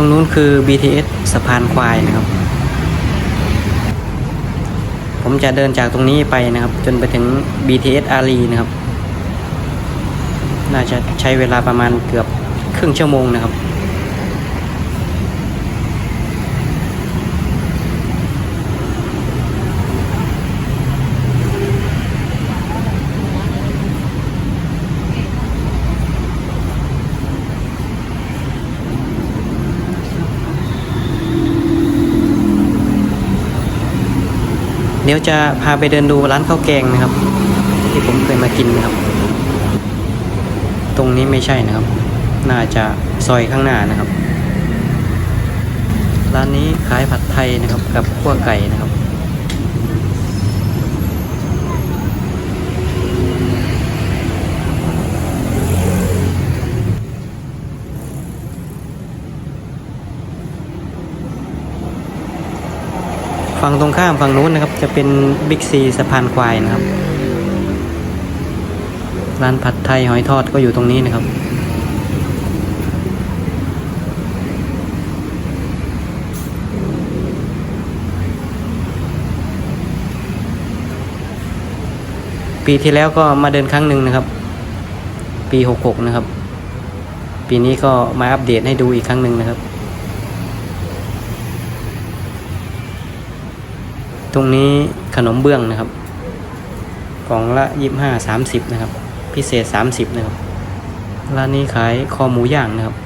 ตรงนู้นคือ BTS สะพานควายนะครับ ผมจะเดินจากตรงนี้ไปนะครับ จนไปถึง BTS อารีนะครับ น่าจะใช้เวลาประมาณเกือบครึ่งชั่วโมงนะครับ เดี๋ยวจะพาไปเดินดูร้านข้าวแกงนะครับ ที่ผมเคยมากินนะครับ ตรงนี้ไม่ใช่นะครับ น่าจะซอยข้างหน้านะครับ ร้านนี้ขายผัดไทยนะครับกับขั้วไก่นะครับ ฝั่งตรงข้ามฝั่งนู้นนะครับ จะเป็นบิ๊กซีสะพานควายนะครับ ร้านผัดไทยหอยทอดก็อยู่ตรงนี้นะครับ ปีที่แล้วก็มาเดินครั้งหนึ่งนะครับ ปีหกหกนะครับ ปีนี้ก็มาอัปเดตให้ดูอีกครั้งหนึ่งนะครับ รงนี้ขนมเบื้องนะครับกล่องละยี่ห้าสามสิบนะครับ พิเศษสามสิบนะครับร้านนี้ขายคอหมูย่างนะครับ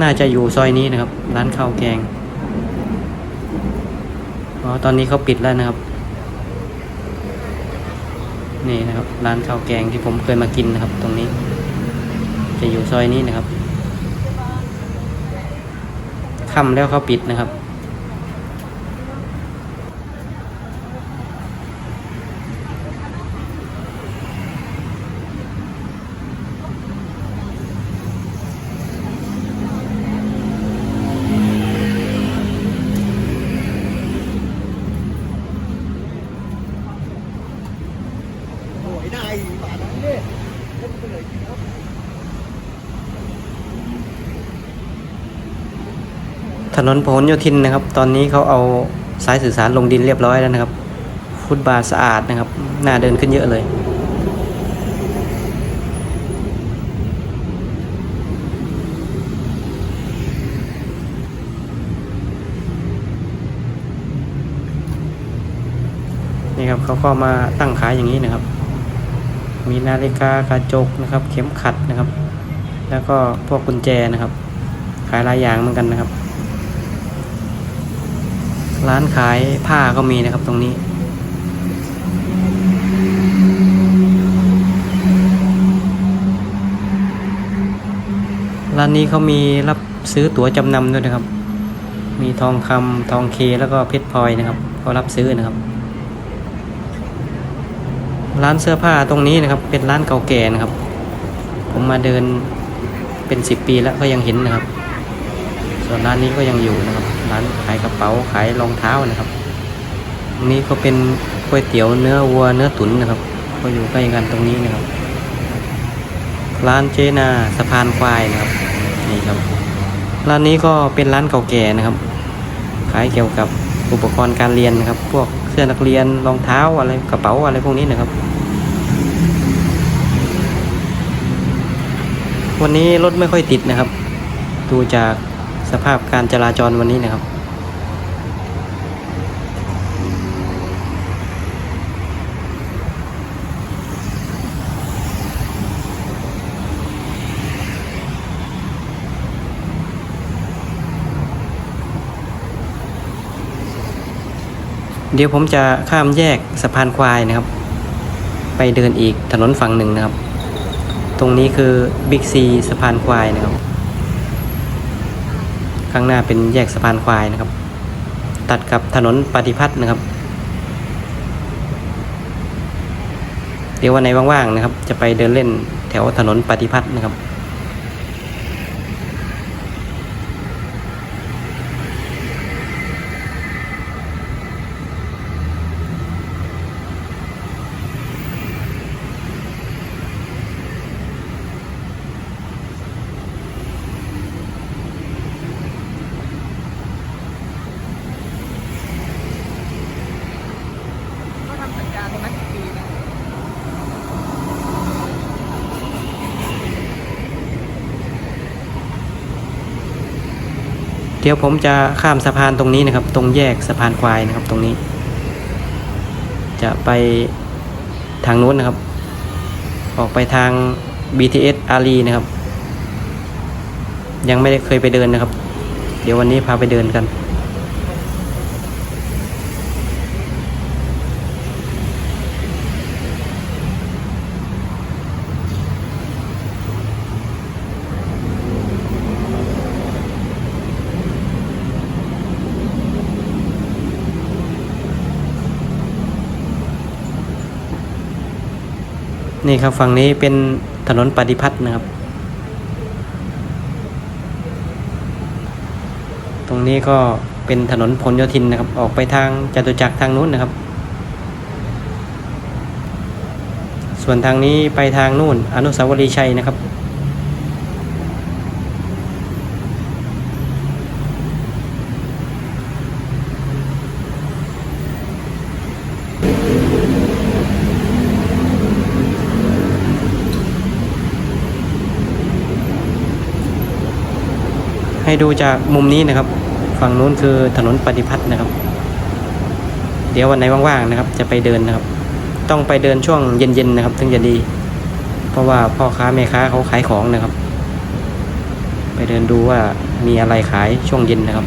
น่าจะอยู่ซอยนี้นะครับ ร้านข้าวแกงอ๋อตอนนี้เขาปิดแล้วนะครับ นี่นะครับ ร้านข้าวแกงที่ผมเคยมากินนะครับ ตรงนี้ จะอยู่ซอยนี้นะครับค่ำแล้วเขาปิดนะครับ โอ้ยได้บาทนั้นเนี่ยเล่นไปเลยครับ ถ นนพหลโยธินนะครับ ตอนนี้เขาเอาสายสื่อสารลงดินเรียบร้อยแล้วนะครับฟุตบาทสะอาดนะครับน่าเดินขึ้นเยอะเลยนี่ครับเขาก็มาตั้งขายอย่างนี้นะครับ มีนาฬิกากระจกนะครับ เข็มขัดนะครับ แล้วก็พวกกุญแจนะครับ ขายหลายอย่างเหมือนกันนะครับ ร้านขายผ้าก็มีนะครับตรงนี้ ร้านนี้เขามีรับซื้อตั๋วจำนำด้วยนะครับ มีทองคำทองเคแล้วก็เพชรพลอยนะครับเขารับซื้อนะครับ ร้านเสื้อผ้าตรงนี้นะครับ เป็นร้านเก่าแก่นะครับ ผมมาเดินเป็นสิบปีแล้วก็ยังเห็นนะครับ ส่วนร้านนี้ก็ยังอยู่นะครับ ร้านขายกระเป๋าขายรองเท้านะครับตรงนี้ก็เป็นก๋วยเตี๋ยวเนื้อวัวเนื้อตุ๋นนะครับ ก็อยู่ใกล้กันตรงนี้นะครับ ร้านเจนาสะพานควายนะครับนี่ครับ ร้านนี้ก็เป็นร้านเก่าแก่นะครับ ขายเกี่ยวกับอุปกรณ์การเรียนนะครับ พวกเสื้อนักเรียนรองเท้าอะไรกระเป๋าอะไรพวกนี้นะครับ วันนี้รถไม่ค่อยติดนะครับ ดูจาก สภาพการจราจรวันนี้นะครับ เดี๋ยวผมจะข้ามแยกสะพานควายนะครับ ไปเดินอีกถนนฝั่งหนึ่งนะครับ ตรงนี้คือบิ๊กซีสะพานควายนะครับ ข้างหน้าเป็นแยกสะพานควายนะครับ ตัดกับถนนปฏิพัฒน์นะครับ เดี๋ยววันไหนว่างๆนะครับ จะไปเดินเล่นแถวถนนปฏิพัฒน์นะครับ เดี๋ยวผมจะข้ามสะพานตรงนี้นะครับ ตรงแยกสะพานควายนะครับ ตรงนี้ จะไปทางนู้นนะครับ ออกไปทาง BTS อารีนะครับ ยังไม่ได้เคยไปเดินนะครับ เดี๋ยววันนี้พาไปเดินกัน นี่ครับฝั่งนี้เป็นถนนปฏิพัฒน์นะครับ ตรงนี้ก็เป็นถนนพลโยธินนะครับ ออกไปทางจตุจักรทางนู้นนะครับ ส่วนทางนี้ไปทางนู่นอนุสาวรีย์ชัยนะครับ ให้ดูจากมุมนี้นะครับ ฝั่งนู้นคือถนนปฏิพัฒน์นะครับ เดี๋ยววันไหนว่างๆนะครับ จะไปเดินนะครับ ต้องไปเดินช่วงเย็นๆนะครับ ถึงจะดี เพราะว่าพ่อค้าแม่ค้าเขาขายของนะครับ ไปเดินดูว่ามีอะไรขายช่วงเย็นนะครับ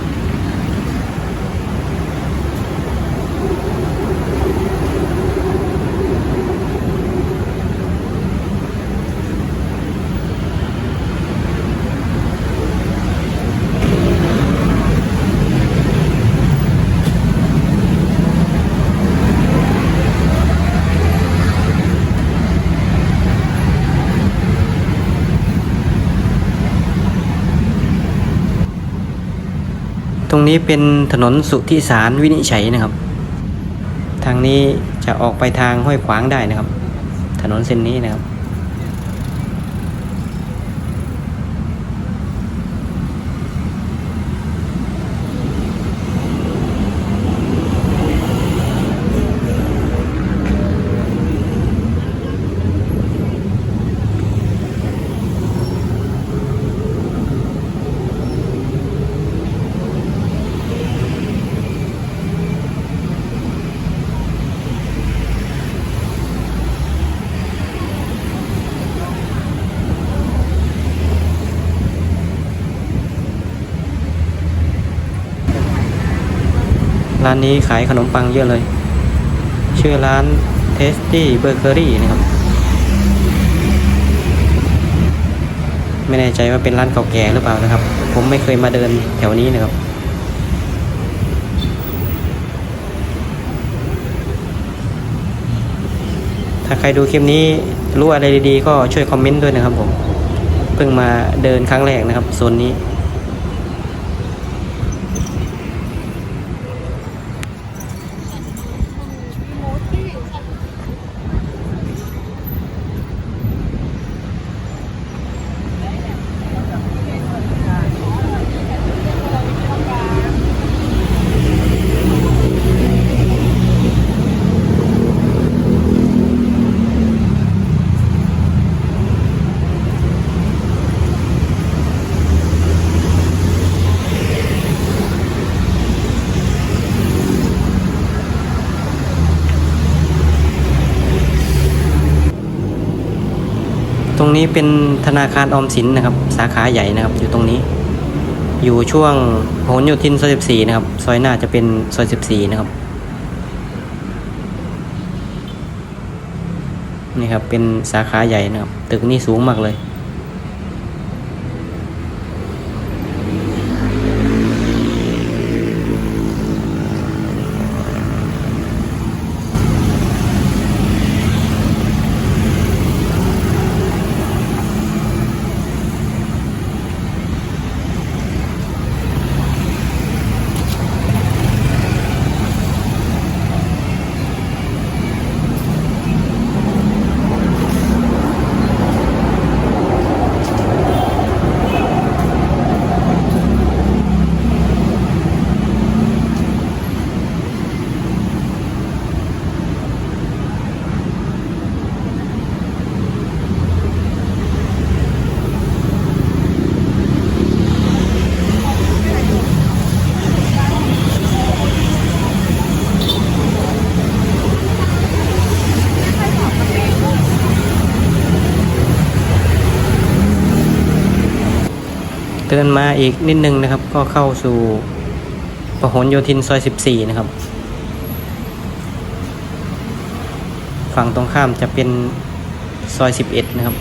ตรงนี้เป็นถนนสุทธิสารวินิจฉัยนะครับ ทางนี้จะออกไปทางห้วยขวางได้นะครับ ถนนเส้นนี้นะครับ ร้านนี้ขายขนมปังเยอะเลย ชื่อร้าน Tasty Bakery นะครับ ไม่แน่ใจว่าเป็นร้านเก่าแก่หรือเปล่านะครับ ผมไม่เคยมาเดินแถวนี้นะครับถ้าใครดูคลิปนี้รู้อะไรดีๆ ก็ช่วยคอมเมนต์ด้วยนะครับผม เพิ่งมาเดินครั้งแรกนะครับโซนนี้ นี้เป็นธนาคารออมสินนะครับ สาขาใหญ่นะครับ อยู่ตรงนี้ อยู่ช่วงพหลโยธินซอยสิบสี่นะครับ ซอยหน้าจะเป็นซอยสิบสี่นะครับ นี่ครับเป็นสาขาใหญ่นะครับ ตึกนี้สูงมากเลย ดินมาอีกนิดนึงนะครับ ก็เข้าสู่ประหลโยธินซอย 14 นะครับ ฝั่งตรงข้ามจะเป็นซอย 11 นะครับ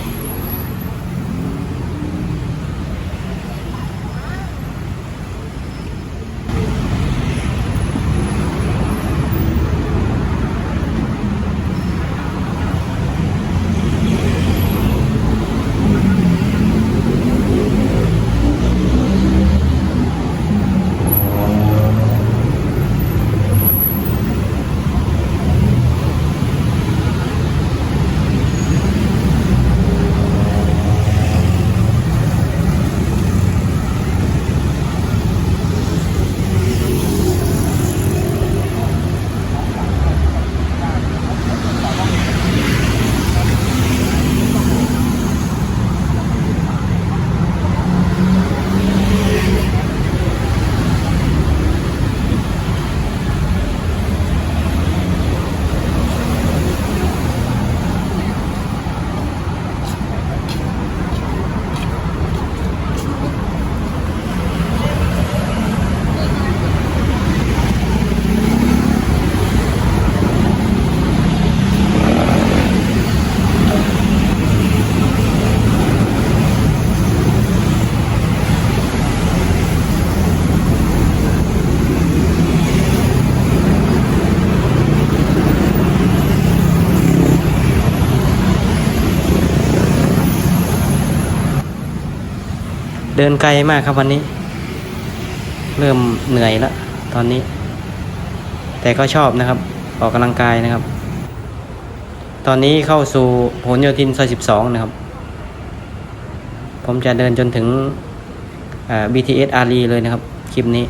ดินไกลมากครับวันนี้ เริ่มเหนื่อยแล้วตอนนี้ แต่ก็ชอบนะครับ ออกกำลังกายนะครับ ตอนนี้เข้าสู่พหลโยธินซอย12นะครับ ผมจะเดินจนถึง BTS อารีเลยนะครับ คลิปนี้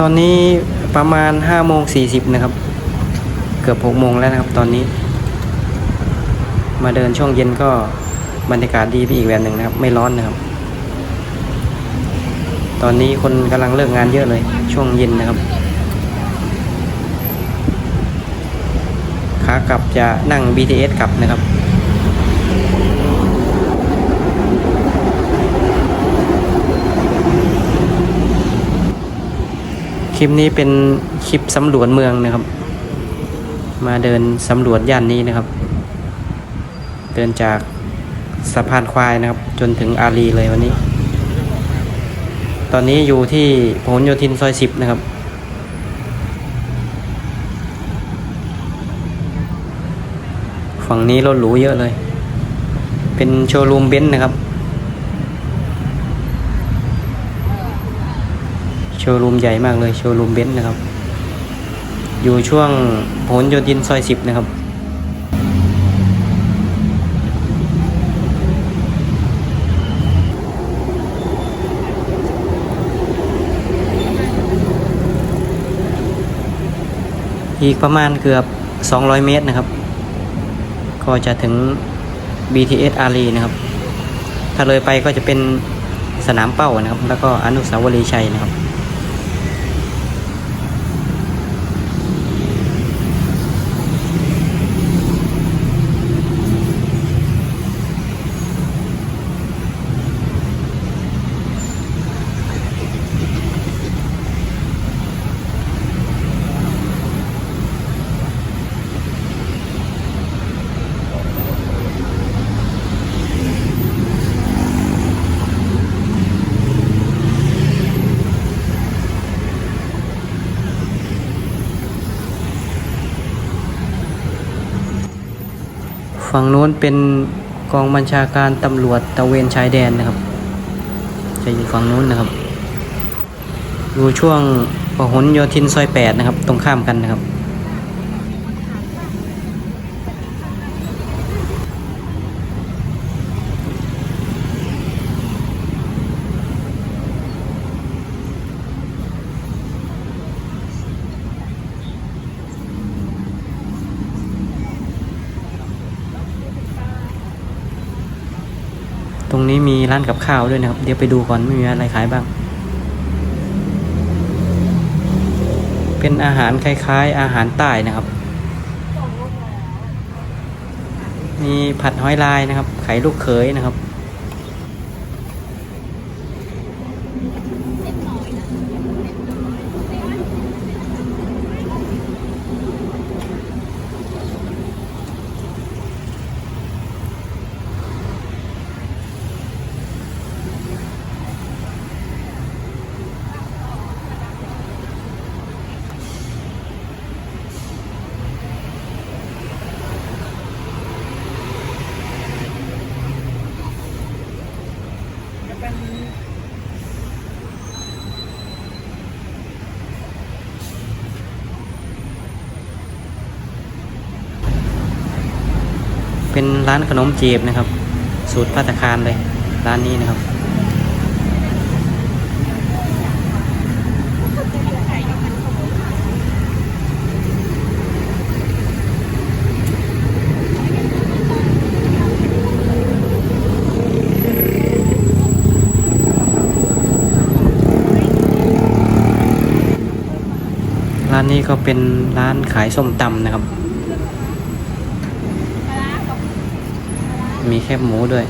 ตอนนี้ประมาณ5โมง40นะครับ เกือบ6โมงแล้วนะครับ ตอนนี้ มาเดินช่วงเย็นก็บรรยากาศดีไปอีกแบบหนึ่งนะครับ ไม่ร้อนนะครับ ตอนนี้คนกำลังเลิกงานเยอะเลย ช่วงเย็นนะครับขากลับจะนั่ง BTS กลับนะครับ คลิปนี้เป็นคลิปสำรวจเมืองนะครับ มาเดินสำรวจย่านนี้นะครับ เดินจากสะพานควายนะครับ จนถึงอารีเลยวันนี้ ตอนนี้อยู่ที่พหลโยธินซอยสิบนะครับ ฝั่งนี้รถหรูเยอะเลย เป็นโชว์รูมเบนซ์นะครับ โช ว์รูมใหญ่มากเลยโชว์รูมเบนซ์นะครับ อยู่ช่วงพหลโยธินซอยสิบนะครับ อีกประมาณเกือบ 200 เมตรนะครับ ก็จะถึง BTS อารีนะครับ ถ้าเลยไปก็จะเป็นสนามเป้านะครับ แล้วก็อนุสาวรีย์ชัยนะครับ ฝั่งโน้นเป็นกองบัญชาการตำรวจตะเวนชายแดนนะครับชจะอยู่ฝั่งโน้นนะครับ อยู่ช่วงพหลโยธินซอยแปดนะครับ ตรงข้ามกันนะครับ รงนี้มีร้านกับข้าวด้วยนะครับ เดี๋ยวไปดูก่อนไม่มีอะไรขายบ้าง เป็นอาหารคล้ายๆ อาหารใต้นะครับ มีผัดหอยลายนะครับ ไข่ลูกเขยนะครับ เป็นร้านขนมจีบนะครับ สูตรพัตตาคารเลย ร้านนี้นะครับ ร้านนี้ก็เป็นร้านขายส้มตำนะครับ มีแคบหมูด้วย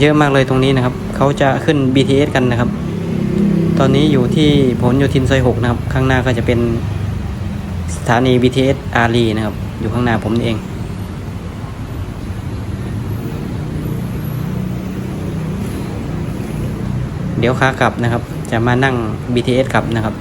เยอะมากเลยตรงนี้นะครับ เขาจะขึ้น BTS กันนะครับ ตอนนี้อยู่ที่ผลโยธินซอย6นะครับ ข้างหน้าก็จะเป็นสถานี BTS อารีนะครับ อยู่ข้างหน้าผมเองเดี๋ยวขากลับนะครับ จะมานั่ง BTS กลับนะครับ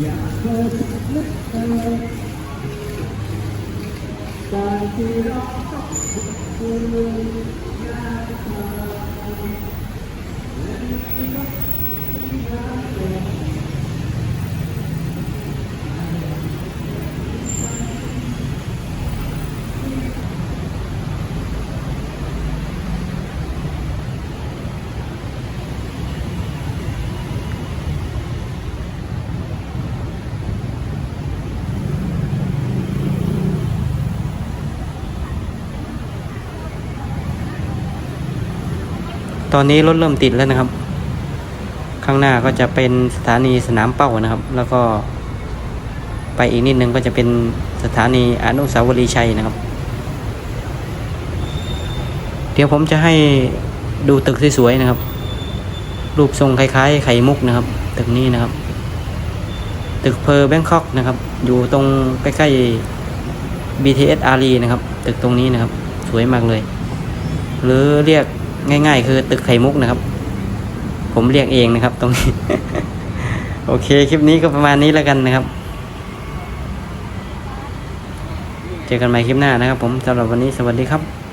อยากเธอทุกนึกเธอตายที่รักคุณอยากเธอและไม่รักที่รักเธอ ตอนนี้รถเริ่มติดแล้วนะครับ ข้างหน้าก็จะเป็นสถานีสนามเป้านะครับ แล้วก็ ไปอีกนิดนึงก็จะเป็นสถานีอนุสาวรีย์ชัยนะครับ เดี๋ยวผมจะให้ดูตึกสวยๆนะครับ รูปทรงคล้ายๆ ไข่มุกนะครับ ตึกนี้นะครับ ตึกเพอร์แบงคอกนะครับ อยู่ตรงใกล้ๆ BTS อารีนะครับ ตึกตรงนี้นะครับ สวยมากเลย หรือเรียก ง่าย ๆ คือตึกไข่มุกนะครับ ผมเรียกเองนะครับ ตรงนี้ โอเค คลิปนี้ก็ประมาณนี้แล้วกันนะครับ เจอกันใหม่คลิปหน้านะครับ ผมสำหรับวันนี้สวัสดีครับ